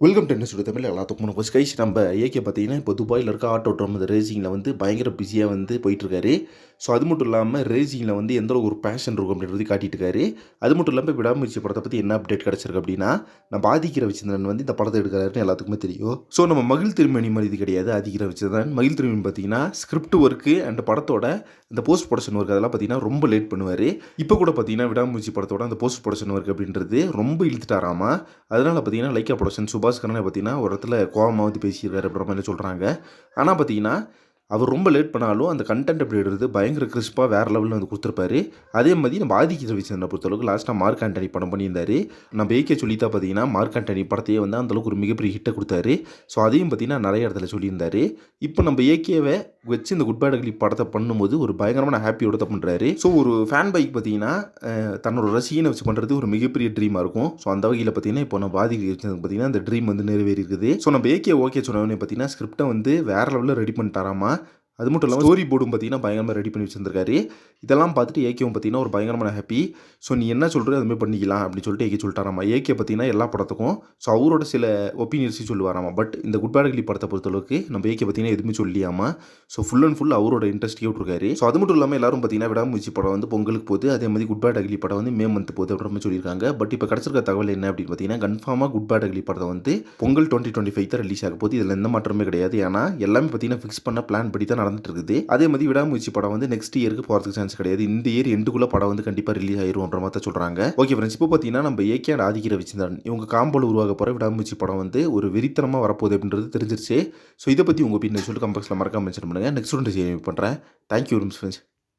Welcome to என்ன தமிழ். எல்லாத்துக்கும் first guys நம்ம ஏகே பார்த்தீங்கன்னா இப்போ துபாயில் இருக்க ஆட்டோ ட்ரம் இந்த ரேசிங்கில் வந்து பயங்கர பிஸியாக வந்து போயிட்டுருக்காரு ஸோ அது மட்டும் இல்லாமல் ரேசிங்கில் வந்து எந்த ஒரு பேஷன் இருக்கும் அப்படின்றது காட்டிட்டுருக்காரு அது மட்டும் இல்லாமல் விடாமுயற்சி படத்தை பற்றி என்ன அப்டேட் கிடச்சிருக்கு அப்படின்னா நம்ம ஆதிக்கிற வச்சிருந்தன் வந்து இந்த படத்தை எடுக்கிறாருன்னு எல்லாத்துக்குமே தெரியும். ஸோ நம்ம மகிழ் திருமணி மாதிரி இது கிடையாது ஆதிக்கிற வச்சிருந்தான் மகிழ் திருமணி பார்த்தீங்கன்னா ஸ்கிரிப்ட் ஒர்க்கு அண்ட் படத்தோட இந்த போஸ்ட் ப்ரொடக்ஷன் ஒர்க் அதெல்லாம் பார்த்தீங்கன்னா ரொம்ப லேட் பண்ணுவார். இப்போ கூட பார்த்தீங்கன்னா விடாமுயற்சி படத்தோட அந்த போஸ்ட் ப்ரொடக்ஷன் ஒர்க் அப்படின்றது ரொம்ப இழுத்துட்டாராமா? அதனால் பார்த்தீங்கன்னா லைக்கா ப்ரொடக்ஷன் சுபாஷ் கரனை பார்த்தீங்கன்னா ஒரு இடத்துல கோவமாக வந்து பேசியிருக்காரு அப்படின்ற மாதிரி சொல்கிறாங்க ஆனால் பார்த்தீங்கன்னா அவர் ரொம்ப லேட் பண்ணாலும் அந்த கண்டென்ட் அப்படி பயங்கர கிறிஸ்பாக வேறு லெவலில் வந்து கொடுத்துருப்பாரு. அதே மாதிரி நம்ம ஆதிக்க ரவிச்சந்திரனை பொறுத்தளவுக்கு லாஸ்ட்டாக மார்க் ஆண்டனி படம் பண்ணியிருந்தாரு. நம்ம ஏகே சொல்லித்தான் பார்த்தீங்கன்னா மார்க் ஆண்டனி படத்தையே வந்து அந்தளவுக்கு ஒரு மிகப்பெரிய ஹிட்டை கொடுத்தாரு. ஸோ அதையும் பார்த்தீங்கன்னா நிறைய இடத்துல சொல்லியிருந்தாரு. இப்போ நம்ம ஏகேவை வச்சு இந்த குட் பேட் அக்லி படத்தை பண்ணும்போது ஒரு பயங்கரமான ஹாப்பியோட தான் பண்ணுறாரு ஸோ ஒரு ஃபேன் பைக் பார்த்தீங்கன்னா தன்னோட ரசிகனை வச்சு பண்ணுறது ஒரு மிகப்பெரிய ட்ரீமாக இருக்கும். ஸோ அந்த வகையில் பார்த்தீங்கன்னா இப்போ நம்ம வச்சது பார்த்தீங்கன்னா அந்த ட்ரீம் வந்து நிறைவேறி இருக்குது ஸோ நம்ம ஏகே ஓகே சொன்னவனே பார்த்தீங்கன்னா ஸ்கிரிப்டை வந்து வேறு லெவலில் ரெடி பண்ணிட்டாராமா? அது மட்டும் இல்லாமல் ஸ்டோரி போர்டும் பார்த்தீங்கன்னா பயங்கரமாக ரெடி பண்ணி வச்சிருந்திருக்காரு. இதெல்லாம் பார்த்துட்டு ஏகேவும் பார்த்தீங்கன்னா ஒரு பயங்கரமான ஹாப்பி ஸோ நீ என்ன சொல்கிறது அதுமாதிரி பண்ணிக்கலாம் அப்படின்னு சொல்லிட்டு ஏகே சொல்லிட்டாராமா. ஏகே பார்த்தீங்கன்னா எல்லா படத்துக்கும் ஸோ அவரோட சில ஒப்பீனியன்ஸையும் சொல்லுவாராமா. பட் இந்த குட் பேடகிலி படத்தை பொறுத்தளவுக்கு நம்ம ஏகே பார்த்தீங்கன்னா எதுவுமே சொல்லியாமா ஸோ ஃபுல் அண்ட் ஃபுல் அவரோட இன்ட்ரெஸ்ட் விட்டுருக்காரு. ஸோ அது மட்டும் இல்லாமல் எல்லாரும் பார்த்தீங்கன்னா விடாமுயற்சி படம் வந்து பொங்கலுக்கு போகுது. அதே மாதிரி குட் பேட் அகிலி படம் வந்து மே மந்த் போகுது அப்படின்ற மாதிரி சொல்லியிருக்காங்க. பட் இப்போ கிடச்சிருக்க தகவல் என்ன அப்படின்னு பார்த்தீங்கன்னா கன்ஃபார்மாக குட் பேட் அகிலி படத்தை வந்து பொங்கல் டுவெண்ட்டி டுவெண்ட்டி ஃபைவ் தான் ரிலீஸ் ஆக போகுது. இதில் எந்த மாற்றமே கிடையாது. ஏன்னா எல்லாமே பார்த்தீங்கன்னா ஃபிக்ஸ் பண்ண பிளான் படி தான் நடந்துட்டு இருக்குது அதே மாதிரி விடாமுயற்சி படம் வந்து நெக்ஸ்ட் இயருக்கு போகிறதுக்கு சான்ஸ் கிடையாது. இந்த இயர் எண்டுக்குள்ள படம் வந்து கண்டிப்பாக ரிலீஸ் ஆயிரும்ன்ற மாதிரி தான் சொல்கிறாங்க ஓகே ஃப்ரெண்ட்ஸ் இப்போ பார்த்தீங்கன்னா நம்ம ஏகே அண்ட் ஆதிக்கிற வச்சிருந்தான் இவங்க காம்போல உருவாக போகிற விடாமுயற்சி படம் வந்து ஒரு வெறித்தனமாக வரப்போகுது அப்படின்றது தெரிஞ்சிருச்சு. ஸோ இதை பற்றி உங்கள் ஒப்பீனியன் சொல்லிட்டு கம்பெக்ஸில் மறக்காம மென்ஷன் பண்ணுங்கள் நெக்ஸ்ட் ஒன்று செய்ய பண்ணுறேன் தேங்க்யூ ஃப்ரெண்ட்ஸ்